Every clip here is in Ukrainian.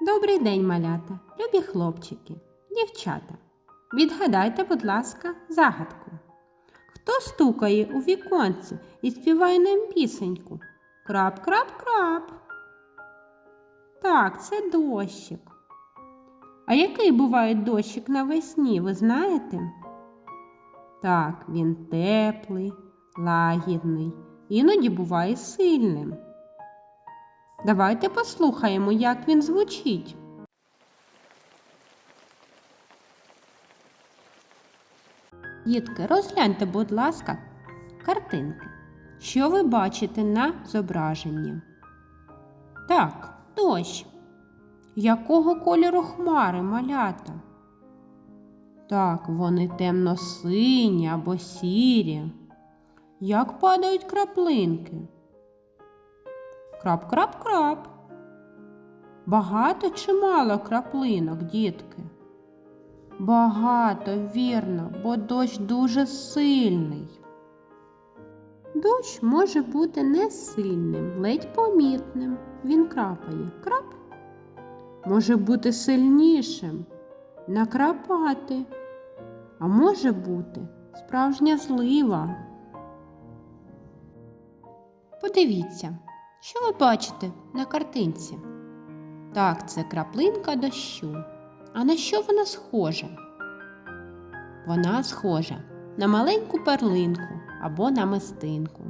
Добрий день, малята, любі хлопчики, дівчата. Відгадайте, будь ласка, загадку. Хто стукає у віконце і співає нам пісеньку? Крап, крап, крап. Так, це дощик. А який буває дощик навесні, ви знаєте? Так, він теплий, лагідний, іноді буває сильним. Давайте послухаємо, як він звучить. Дітки, розгляньте, будь ласка, картинки. Що ви бачите на зображенні? Так, дощ. Якого кольору хмари малята? Так, вони темно-сині або сірі. Як падають краплинки? Крап-крап-крап. Багато чи мало краплинок, дітки? Багато, вірно, бо дощ дуже сильний. Дощ може бути не сильним, ледь помітним. Він крапає. Крап. Може бути сильнішим, накрапати. А може бути справжня злива. Подивіться, що ви бачите на картинці? Так, це краплинка дощу. А на що вона схожа? Вона схожа на маленьку перлинку або на мистинку.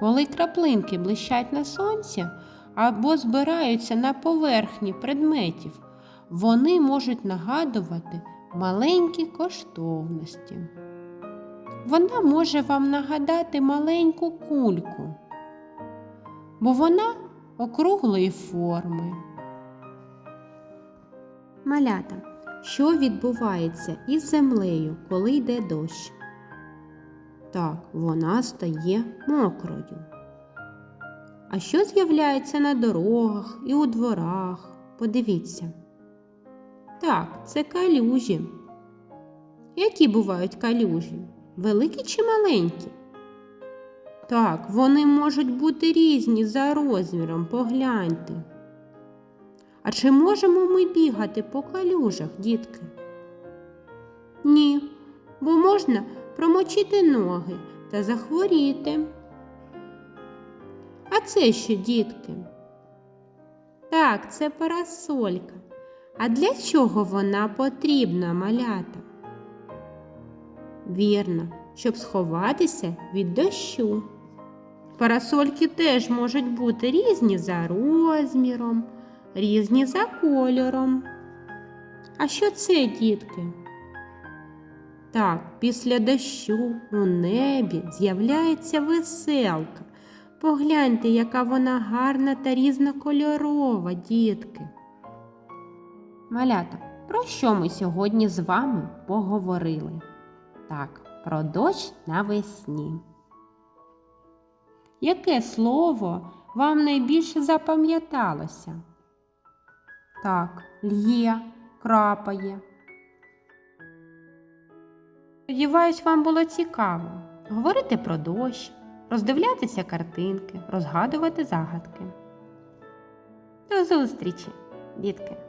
Коли краплинки блищать на сонці або збираються на поверхні предметів, вони можуть нагадувати маленькі коштовності. Вона може вам нагадати маленьку кульку, бо вона округлої форми. Малята, що відбувається із землею, коли йде дощ? Так, вона стає мокрою. А що з'являється на дорогах і у дворах? Подивіться. Так, це калюжі. Які бувають калюжі? Великі чи маленькі? Так, вони можуть бути різні за розміром, погляньте. А чи можемо ми бігати по калюжах, дітки? Ні, бо можна промочити ноги та захворіти. А це що, дітки? Так, це парасолька. А для чого вона потрібна, малята? Вірно, щоб сховатися від дощу. Парасольки теж можуть бути різні за розміром, різні за кольором. А що це, дітки? Так, після дощу у небі з'являється веселка. Погляньте, яка вона гарна та різнокольорова, дітки. Малята, про що ми сьогодні з вами поговорили? Так, про дощ навесні. Яке слово вам найбільше запам'яталося? Так, л'є, крапає. Сподіваюсь, вам було цікаво говорити про дощ, роздивлятися картинки, розгадувати загадки. До зустрічі, дітки!